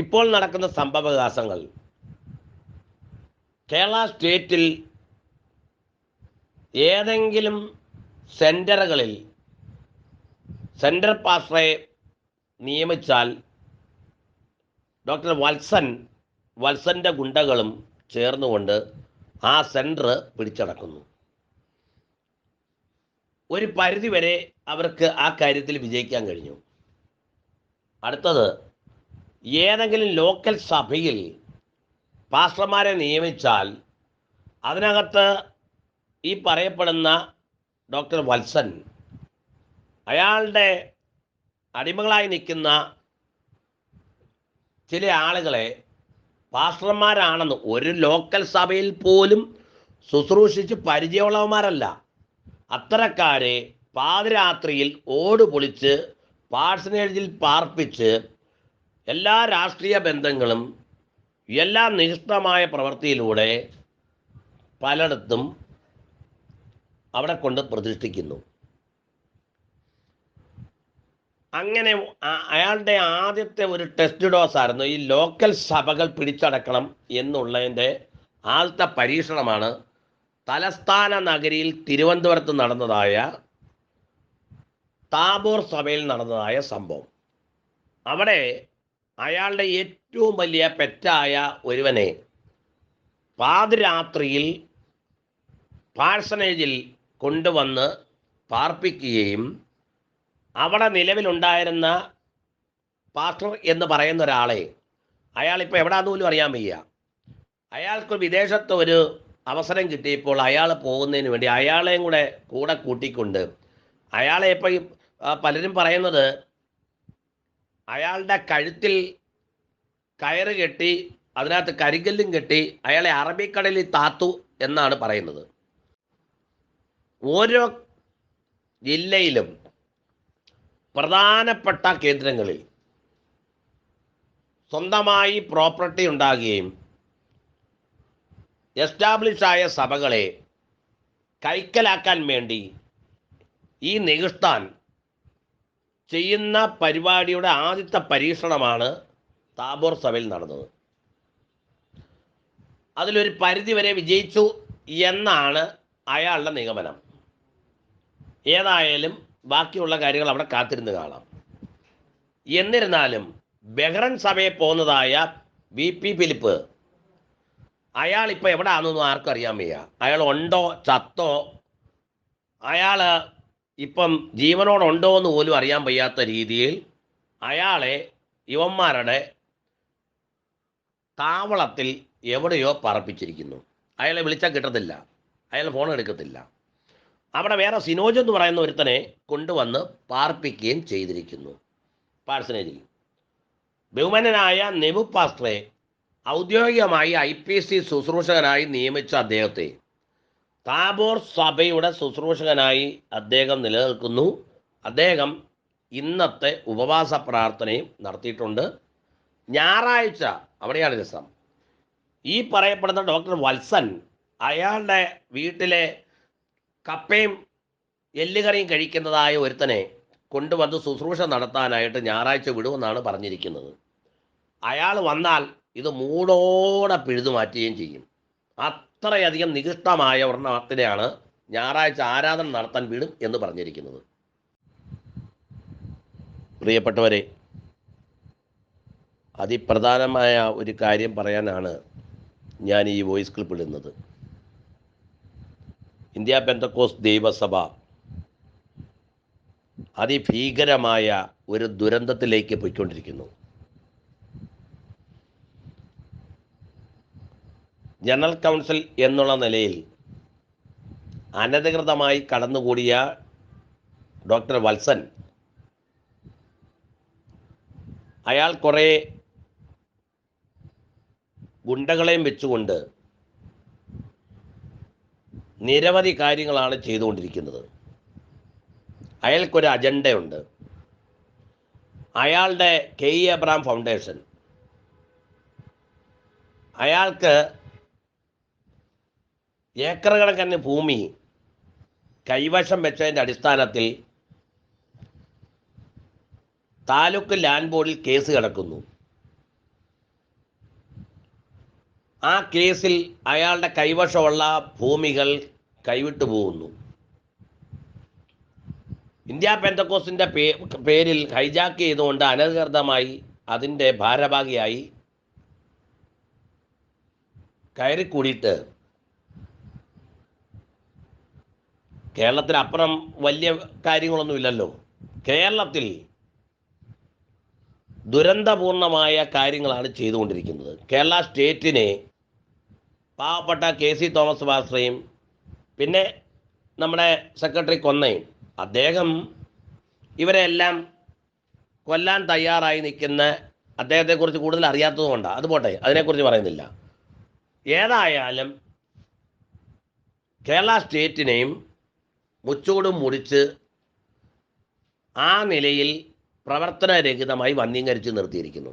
ഇപ്പോൾ നടക്കുന്ന സംഭവവികാസങ്ങൾ. കേരള സ്റ്റേറ്റിൽ ഏതെങ്കിലും സെന്ററുകളിൽ സെന്റർ പാസ്റ്ററെ നിയമിച്ചാൽ ഡോക്ടർ വത്സൻ വത്സന്റെ ഗുണ്ടകളും ചേർന്നുകൊണ്ട് ആ സെന്റർ പിടിച്ചടക്കുന്നു. ഒരു പരിധിവരെ അവർക്ക് ആ കാര്യത്തിൽ വിജയിക്കാൻ കഴിഞ്ഞു. അടുത്തത് ഏതെങ്കിലും ലോക്കൽ സഭയിൽ പാസ്റ്റർമാരെ നിയമിച്ചാൽ അതിനകത്ത് ഈ പറയപ്പെടുന്ന ഡോക്ടർ വത്സൻ അയാളുടെ അടിമകളായി നിൽക്കുന്ന ചില ആളുകളെ പാസ്റ്റർമാരാണെന്ന് ഒരു ലോക്കൽ സഭയിൽ പോലും ശുശ്രൂഷിച്ച് പരിചയമുള്ളവന്മാരല്ല. അത്തരക്കാരെ പാതിരാത്രിയിൽ ഓട് പൊളിച്ച് പാഴ്സനേജിൽ പാർപ്പിച്ച് എല്ലാ രാഷ്ട്രീയ ബന്ധങ്ങളും എല്ലാ നിഷ്ഠമായ പ്രവൃത്തിയിലൂടെ പലയിടത്തും അവിടെ കൊണ്ട് പ്രതിഷ്ഠിക്കുന്നു. അങ്ങനെ അയാളുടെ ആദ്യത്തെ ഒരു ടെസ്റ്റ് ഡോസ് ആയിരുന്നു ഈ ലോക്കൽ സഭകൾ പിടിച്ചടക്കണം എന്നുള്ളതിന്റെ ആദ്യത്തെ പരീക്ഷണമാണ് തലസ്ഥാന നഗരിയിൽ തിരുവനന്തപുരത്ത് നടന്നതായ താബോർ സഭയിൽ നടന്നതായ സംഭവം. അവിടെ അയാളുടെ ഏറ്റവും വലിയ പെറ്റായ ഒരുവനെ പാതിരാത്രിയിൽ പാഴ്സനേജിൽ കൊണ്ടുവന്ന് പാർപ്പിക്കുകയും അവിടെ നിലവിലുണ്ടായിരുന്ന പാസ്റ്റർ എന്ന് പറയുന്ന ഒരാളെ അയാളിപ്പോൾ എവിടെയാന്ന് പോലും അറിയാൻ വയ്യ. അയാൾക്ക് വിദേശത്ത് ഒരു അവസരം കിട്ടിയപ്പോൾ അയാൾ പോകുന്നതിന് വേണ്ടി അയാളെയും കൂടെ കൂടെ കൂട്ടിക്കൊണ്ട് അയാളെ ഇപ്പോൾ പലരും പറയുന്നത് അയാളുടെ കഴുത്തിൽ കയറ് കെട്ടി അതിനകത്ത് കരിങ്കല്ലും കെട്ടി അയാളെ അറബിക്കടലിൽ താത്തു എന്നാണ് പറയുന്നത്. ഓരോ ജില്ലയിലും പ്രധാനപ്പെട്ട കേന്ദ്രങ്ങളിൽ സ്വന്തമായി പ്രോപ്പർട്ടി ഉണ്ടാകുകയും എസ്റ്റാബ്ലിഷായ സഭകളെ കൈക്കലാക്കാൻ വേണ്ടി ഈ നികിഷ്താൻ ചെയ്യുന്ന പരിപാടിയുടെ ആദ്യത്തെ പരീക്ഷണമാണ് താബോർ സഭയിൽ നടന്നത്. അതിലൊരു പരിധി വരെ വിജയിച്ചു എന്നാണ് അയാളുടെ നിഗമനം. ഏതായാലും ബാക്കിയുള്ള കാര്യങ്ങൾ അവിടെ കാത്തിരുന്ന് കാണാം. എന്നിരുന്നാലും ബഹ്റൻ സഭയെ പോകുന്നതായ വി പി ഫിലിപ്പ് അയാൾ ഇപ്പോൾ എവിടെ ആണെന്നൊന്നും ആർക്കും അറിയാൻ വയ്യ. അയാൾ ഉണ്ടോ ചത്തോ? അയാൾ ഇപ്പം ജീവനോടുണ്ടോ എന്ന് പോലും അറിയാൻ വയ്യാത്ത രീതിയിൽ അയാളെ യുവന്മാരുടെ താവളത്തിൽ എവിടെയോ പറപ്പിച്ചിരിക്കുന്നു. അയാളെ വിളിച്ചാൽ കിട്ടത്തില്ല. അയാൾ ഫോൺ എടുക്കത്തില്ല. അവിടെ വേറെ സിനോജ് എന്ന് പറയുന്ന ഒരുത്തനെ കൊണ്ടുവന്ന് പാർപ്പിക്കുകയും ചെയ്തിരിക്കുന്നു. പാഴ്സനേജിൽ ബഹുമാനനായ നെബു പാസ്ട്രെ ഔദ്യോഗികമായി ഐ പി സി ശുശ്രൂഷകനായി നിയമിച്ച അദ്ദേഹത്തെ താബോർ സഭയുടെ ശുശ്രൂഷകനായി അദ്ദേഹം നിലനിൽക്കുന്നു. അദ്ദേഹം ഇന്നത്തെ ഉപവാസ പ്രാർത്ഥനയും നടത്തിയിട്ടുണ്ട്. ഞായറാഴ്ച അവിടെയാണ് രസം ഈ പറയപ്പെടുന്ന ഡോക്ടർ വത്സൻ അയാളുടെ വീട്ടിലെ കപ്പയും എല്ലുകറിയും കഴിക്കുന്നതായ ഒരുത്തനെ കൊണ്ടുവന്ന് ശുശ്രൂഷ നടത്താനായിട്ട് ഞായറാഴ്ച വിടുമെന്നാണ് പറഞ്ഞിരിക്കുന്നത്. അയാൾ വന്നാൽ ഇത് മൂടോടെ പിഴുതു മാറ്റുകയും ചെയ്യും. അത്രയധികം നികൃഷ്ടമായ ഒരെണ്ണത്തിനെയാണ് ഞായറാഴ്ച ആരാധന നടത്താൻ വിടും എന്ന് പറഞ്ഞിരിക്കുന്നത്. പ്രിയപ്പെട്ടവരെ അതിപ്രധാനമായ ഒരു കാര്യം പറയാനാണ് ഞാൻ ഈ വോയിസ് ക്ലിപ്പ് ഇടുന്നത്. ഇന്ത്യ പെന്തക്കോസ് ദൈവസഭ അതിഭീകരമായ ഒരു ദുരന്തത്തിലേക്ക് പോയിക്കൊണ്ടിരിക്കുന്നു. ജനറൽ കൗൺസിൽ എന്നുള്ള നിലയിൽ അനധികൃതമായി കടന്നുകൂടിയ ഡോക്ടർ വത്സൻ അയാൾ കുറേ ഗുണ്ടകളെയും വെച്ചുകൊണ്ട് നിരവധി കാര്യങ്ങളാണ് ചെയ്തുകൊണ്ടിരിക്കുന്നത്. അയാൾക്കൊരു അജണ്ടയുണ്ട്. അയാളുടെ കെ ഇ എബ്രാം ഫൗണ്ടേഷൻ. അയാൾക്ക് ഏക്കർ കണക്കിന് ഭൂമി കൈവശം വെച്ചതിന്റെ അടിസ്ഥാനത്തിൽ താലൂക്ക് ലാൻഡ് ബോർഡിൽ കേസ് കിടക്കുന്നു. ആ കേസിൽ അയാളുടെ കൈവശമുള്ള ഭൂമികൾ കൈവിട്ടു പോകുന്നു. ഇന്ത്യ പെന്തക്കോസിന്റെ പേരിൽ ഹൈജാക്ക് ചെയ്തുകൊണ്ട് അനധികൃതമായി അതിന്റെ ഭാരഭാഗിയായി കയറിക്കൂടിയിട്ട് കേരളത്തിനപ്പുറം വലിയ കാര്യങ്ങളൊന്നുമില്ലല്ലോ. കേരളത്തിൽ ദുരന്തപൂർണമായ കാര്യങ്ങളാണ് ചെയ്തുകൊണ്ടിരിക്കുന്നത്. കേരള സ്റ്റേറ്റിനെ പാവപ്പെട്ട കെ സി തോമസ് മാസ്റ്ററേയും പിന്നെ നമ്മുടെ സെക്രട്ടറി കൊന്നയും അദ്ദേഹം ഇവരെല്ലാം കൊല്ലാൻ തയ്യാറായി നിൽക്കുന്ന അദ്ദേഹത്തെക്കുറിച്ച് കൂടുതൽ അറിയാത്തതുകൊണ്ടാണ് അത് പോട്ടെ അതിനെക്കുറിച്ച് പറയുന്നില്ല. ഏതായാലും കേരള സ്റ്റേറ്റിനെയും മുച്ചൂടും മുടിച്ച് ആ നിലയിൽ പ്രവർത്തനരഹിതമായി വന്യീകരിച്ച് നിർത്തിയിരിക്കുന്നു.